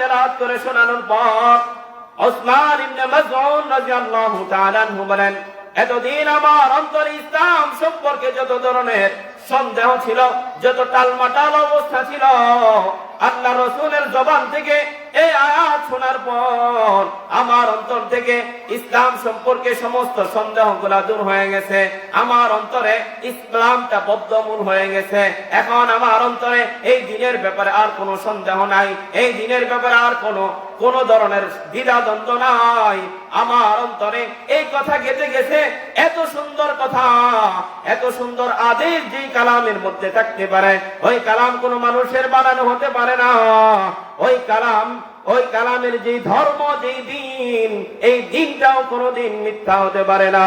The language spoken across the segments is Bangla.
তেলাওয়াত করে শোনানোর পর ওসমান ইবনে মাসউদ রাদিয়াল্লাহু তাআলা বলেন, এতদিন আমার অন্তরে ইসলাম সম্পর্কে যত ধরনের সন্দেহ ছিল, যত টালমাটাল অবস্থা ছিল, আল্লাহ রসুলের জবান থেকে এই আয়াত শোনার পর আমার অন্তর থেকে ইসলাম সম্পর্কে সমস্ত সন্দেহগুলা দূর হয়ে গেছে। আমার অন্তরে ইসলামটা বদ্ধমূল হয়ে গেছে। এখন আমার অন্তরে এই দিনের ব্যাপারে আর কোনো সন্দেহ নাই। এই দিনের ব্যাপারে আর কোনো কোন ধরনের দ্বিধাদ্বন্দ্ব নাই। আমার অন্তরে এই কথা গেতে গেছে, এত সুন্দর কথা, এত সুন্দর আদেশ যে কালামের মধ্যে থাকতে পারে, ওই কালাম কোন মানুষের বানানো হতে পারে না। ওই কালাম, ওই কালামের যে ধর্ম যে দিন, এই দিনটাও কোনোদিন মিথ্যা হতে পারে না।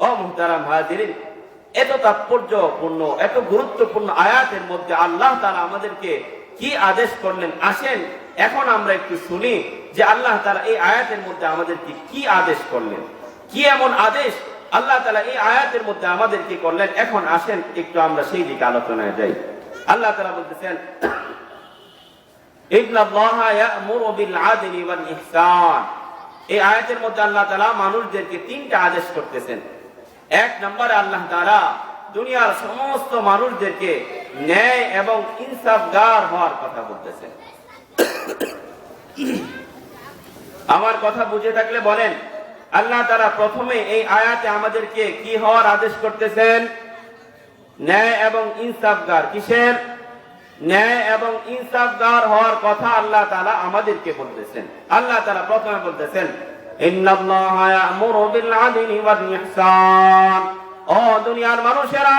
ও মুহতারাম হাজিরিন, এত তাৎপর্যপূর্ণ, এত গুরুত্বপূর্ণ আয়াতের মধ্যে আল্লাহ তারা আমাদেরকে কি আদেশ করলেন? আসেন, এখন আমরা একটু শুনি যে আল্লাহ তারা এই আয়াতের মধ্যে আমাদেরকে কি আদেশ করলেন? কি এমন আদেশ? আল্লাহ তালা এই আয়াতের মধ্যে আমাদেরকে করলেন। এখন আসেন, একটু আমরা সেই দিকে আলোচনায় যাই। আল্লাহ তালা বলতেছেন আল্লাহা মানুষদেরকে তিনটা আদেশ করতেছেন। এক নম্বরে আল্লাহ তাআলা দুনিয়ার সমস্ত মানুষদেরকে ন্যায় এবং ইনসাফগার হওয়ার কথা বলতেছেন আমার কথা বুঝে থাকলে বলেন, আল্লাহ তারা প্রথমে এই আয়াতে আমাদেরকে কি হওয়ার আদেশ করতেছেন? ন্যায় এবং ইনসাফগার কিসের? ন্যায় এবং ইনসাফগার হওয়ার কথা আল্লাহ তালা আমাদেরকে বলতেছেন। আল্লাহ তালা প্রথমে বলতেছেন, ইন্নাল্লাহা ইয়া'মুরু বিল আদলি ওয়াল ইহসান। ও দুনিয়ার মানুষেরা,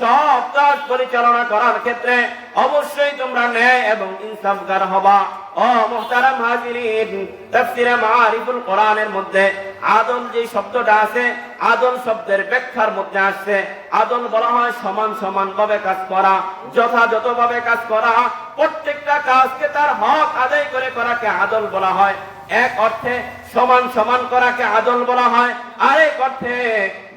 সব কাজ পরিচালনা করার ক্ষেত্রে অবশ্যই তোমরা ন্যায় এবং ইনসাফগার হবা। ও মুহতারাম হাজিরিন, তফসিরে মারিফুল কোরআনের মধ্যে আদল যে শব্দটা আছে আদল শব্দের ব্যাখ্যার মধ্যে আসছে। আদল বলা হয় সমান সমান ভাবে কাজ করা যথাযথ ভাবে কাজ করা। প্রত্যেকটা কাজকে তার হক আদায় করে করাকে আদল বলা হয়। এক অর্থে সমান সমান করাকে আদল বলা হয়। আরেক অর্থে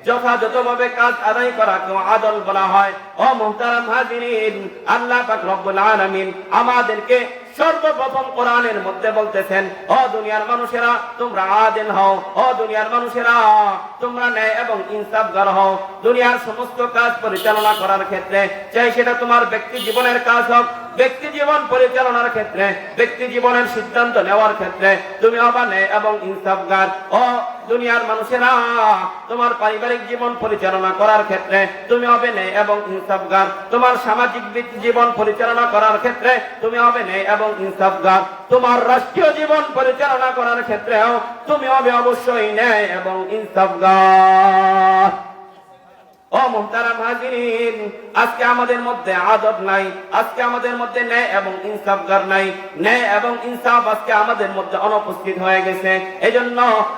যথাযথভাবে কাজ আদায় করাকে আদল বলা হয়। ও মুহতারাম হাজিরিন, আল্লাহ পাক রব্বুল আলামিন আমাদেরকে সর্বপ্রথম কোরআনের মধ্যে বলতেছেন, ও দুনিয়ার মানুষেরা, তোমরা আদেল হও। ও দুনিয়ার মানুষেরা, তোমরা ন্যায় এবং ইনসাফ ইনসাফগার হও। দুনিয়ার সমস্ত কাজ পরিচালনা করার ক্ষেত্রে, চাই সেটা তোমার ব্যক্তি জীবনের কাজ হোক ব্যক্তি জীবন পরিচালনার ক্ষেত্রে, ব্যক্তি জীবনের সিদ্ধান্ত নেওয়ার ক্ষেত্রে, তুমি ন্যায় এবং ইনসাফগার। ও দুনিয়ার মানুষেরা, তোমার পারিবারিক জীবন পরিচালনা করার ক্ষেত্রে, তুমি হবে ন্যায় এবং ইনসাফগার। তোমার সামাজিক জীবন পরিচালনা করার ক্ষেত্রে, তুমি হবে ন্যায় এবং ইনসাফগার। তোমার রাষ্ট্রীয় জীবন পরিচালনা করার ক্ষেত্রেও, তুমি হবে অবশ্যই ন্যায় এবং ইনসাফগার। আজকে আমাদের মধ্যে আদব নাই, আজকে আমাদের মধ্যে ন্যায় এবং ইনসাফগার নাই। ন্যায় এবং ইনসাফ আজকে আমাদের মধ্যে অনুপস্থিত হয়ে গেছে।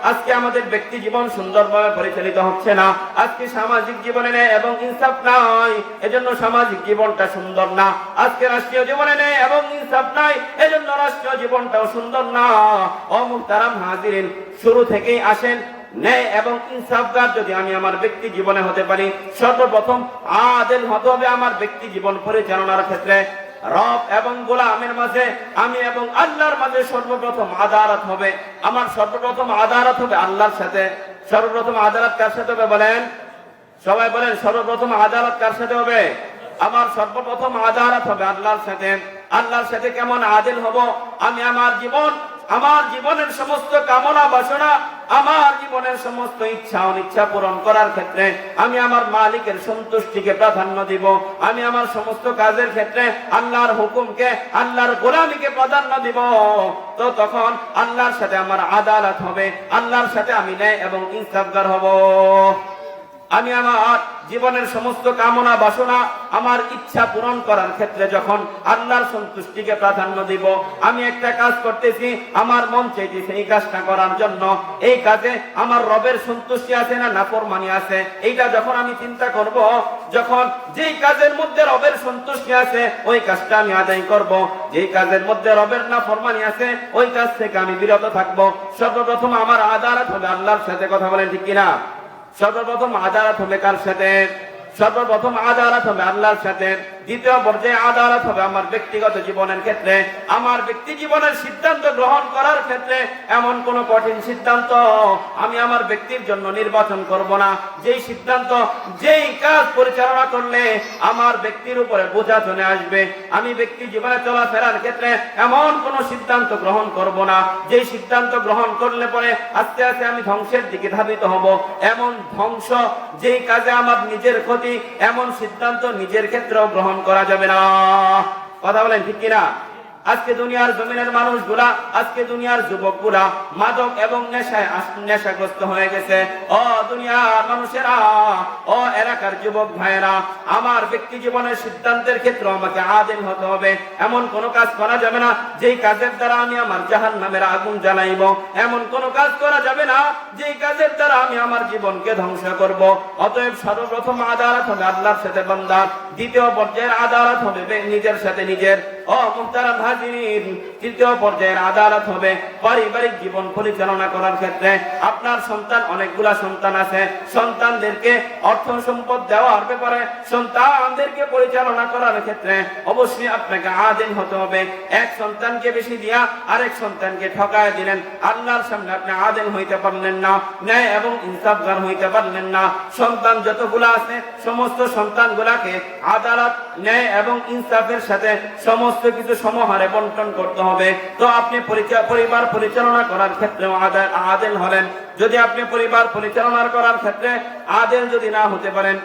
আজকে আমাদের ব্যক্তি জীবন সুন্দরভাবে পরিচালিত হচ্ছে না। আজকে সামাজিক জীবনে ন্যায় এবং ইনসাফ নাই, এজন্য সামাজিক জীবনটা সুন্দর না। আজকে রাষ্ট্রীয় জীবনে ন্যায় এবং ইনসাফ নাই, এজন্য রাষ্ট্রীয় জীবনটাও সুন্দর না। ও মুহতারাম হাজিরিন, শুরু থেকেই আসেন ন্যায় এবং ইনসাফগার যদি আমি আমার ব্যক্তি জীবনে হতে পারি, সর্বপ্রথম আদেল হতে হবে আমার ব্যক্তি জীবন পরিচালনার ক্ষেত্রে। রব এবং গোলামের মাঝে আমি এবং আল্লাহর মাঝে সর্বপ্রথম আদালত হবে। আমার সর্বপ্রথম আদালত হবে আল্লাহর সাথে। সর্বপ্রথম আদালত কার সাথে হবে বলেন? সবাই বলেন, সর্বপ্রথম আদালত কার সাথে হবে? আমার সর্বপ্রথম আদালত হবে আল্লাহর সাথে। আল্লাহর সাথে কেমন আদিল হব? আমি আমার জীবন আমার জীবনের সমস্ত কামনা, বাসনা, আমার জীবনের সমস্ত ইচ্ছা, অনিচ্ছা পূরণ করার ক্ষেত্রে আমি আমার মালিকের সন্তুষ্টিকে প্রাধান্য দিব। আমি আমার সমস্ত কাজের ক্ষেত্রে আল্লাহর হুকুমকে, আল্লাহর গোলামীকে প্রাধান্য দিব। তো তখন আল্লাহর সাথে আমার আদালত হবে, আল্লাহর সাথে আমি ন্যায় এবং ইনসাফগার হব। আমি আমার জীবনের সমস্ত কামনা, বাসনা, আমার ইচ্ছা পূরণ করার ক্ষেত্রে যখন আল্লাহর সন্তুষ্টিকে প্রাধান্য দিব, আমি একটা কাজ করতেছি, আমার মন চাইতেছে এই কাজটা করার জন্য। এই কাজে আমার রবের সন্তুষ্টি আছে না নাফরমানি আছে? এইটা যখন আমি চিন্তা করব, যখন যেই কাজের মধ্যে রবের সন্তুষ্টি আছে, ওই কাজটা আমি আদায় করব। যেই কাজের মধ্যে রবের না ফরমানি আছে, ওই কাজ থেকে আমি বিরত থাকব। সর্বপ্রথম আমার আদালত হবে আল্লাহর সাথে কথা বলেন ঠিক কিনা? সর্বপ্রথম আদালত হবে কার সাথে? সর্বপ্রথম আদালত হবে আল্লাহর সাথে। দ্বিতীয় পর্যায়ে আদালত হবে আমার ব্যক্তিগত জীবনের ক্ষেত্রে। আমার ব্যক্তি জীবনের সিদ্ধান্ত গ্রহণ করার ক্ষেত্রে এমন কোন কঠিন সিদ্ধান্ত আমি আমার ব্যক্তির জন্য নির্বাচন করব না। যেই সিদ্ধান্ত, যেই কাজ পরিচালনা করলে আমার ব্যক্তির উপরে বোঝা চলে আসবে। আমি ব্যক্তি জীবনে চলাফেরার ক্ষেত্রে এমন কোন সিদ্ধান্ত গ্রহণ করব না। যেই সিদ্ধান্ত গ্রহণ করলে পরে আস্তে আস্তে আমি ধ্বংসের দিকে ধাবিত হব। এমন ধ্বংস, যেই কাজে আমার নিজের ক্ষতি, এমন সিদ্ধান্ত নিজের ক্ষেত্রেও গ্রহণ করা যাবে না। কথা বলেন ঠিক কিনা? আজকে দুনিয়ার জমিনের মানুষগুলা, আজকে দুনিয়ার যুবকগুলা মাদক এবং নেশায় নেশাগ্রস্ত হয়ে গেছে। ও দুনিয়ার মানুষেরা, ও এলাকার যুবক ভাইয়েরা, আমার ব্যক্তি জীবনের সিদ্ধান্তের ক্ষেত্রে আমাকে আদিল হতে হবে। এমন কোন কাজ করা যাবে না, যেই কাজের দ্বারা আমি আমার জাহান নামের আগুন জ্বালাইব। এমন কোন কাজ করা যাবে না, যেই কাজের দ্বারা আমি আমার জীবনকে ধ্বংস করব। অতএব সর্বপ্রথম আদালত হবে আল্লাহর সাথে বান্দার দ্বিতীয় পর্যায়ের আদালত হবে নিজের সাথে নিজের। ও মুহতারাম হাজির। তৃতীয় পর্যায়ের আদালত হবে পারিবারিক জীবন পরিচালনা করার ক্ষেত্রে। আপনার সন্তান, অনেকগুলা সন্তান আছে। সন্তানদেরকে অর্থ সম্পদ দেওয়ার ব্যাপারে সন্তানদেরকে পরিচালনা করার ক্ষেত্রে অবশ্যই আপনাকে হতে হবে। এক সন্তানকে বেশি দিয়া আরেক সন্তানকে ঠকায় দিলেন। আল্লাহর সামনে আপনি হইতে পারলেন না, ন্যায় এবং ইনসাফগার হইতে পারলেন না। সন্তান যতগুলা আছে, সমস্ত সন্তানগুলাকে আদালত ন্যায় এবং ইনসাফের সাথে সমস্ত কিছু সমহারে বন্টন করতে হবে। তো আপনি পরিবার পরিচালনা করার ক্ষেত্রে আদেল হলেন। যদি আপনি পরিবার পরিচালনা করার ক্ষেত্রে আদেল যদি না হতে পারেন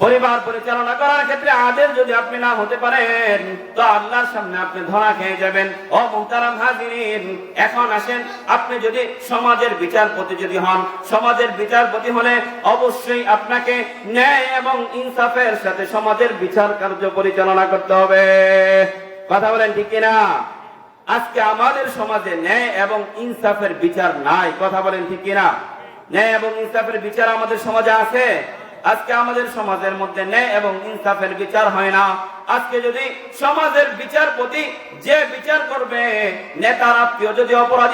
পরিবার পরিচালনা করার ক্ষেত্রে আদের যদি আপনি না হতে পারেন, তো আল্লাহর সামনে আপনি ধরা খেয়ে যাবেন। ও মুহতারাম হাজিরিন, এখন আসেন, আপনি যদি সমাজের বিচারপতি যদি হন, সমাজের বিচারপতি হলে অবশ্যই আপনাকে ন্যায় এবং ইনসাফের সাথে সমাজের বিচার কার্য পরিচালনা করতে হবে। কথা বলেন ঠিক কিনা? আজকে আমাদের সমাজে ন্যায় এবং ইনসাফের বিচার নাই। কথা বলেন ঠিক কিনা? ন্যায় এবং ইনসাফের বিচার আমাদের সমাজে আছে? আজকে আমাদের সমাজের মধ্যে ন্যায় এবং ইনসাফের বিচার হয় না। আজকে যদি সমাজের বিচারপতি যে বিচার করবে, নেতার আত্মীয় যদি অপরাধী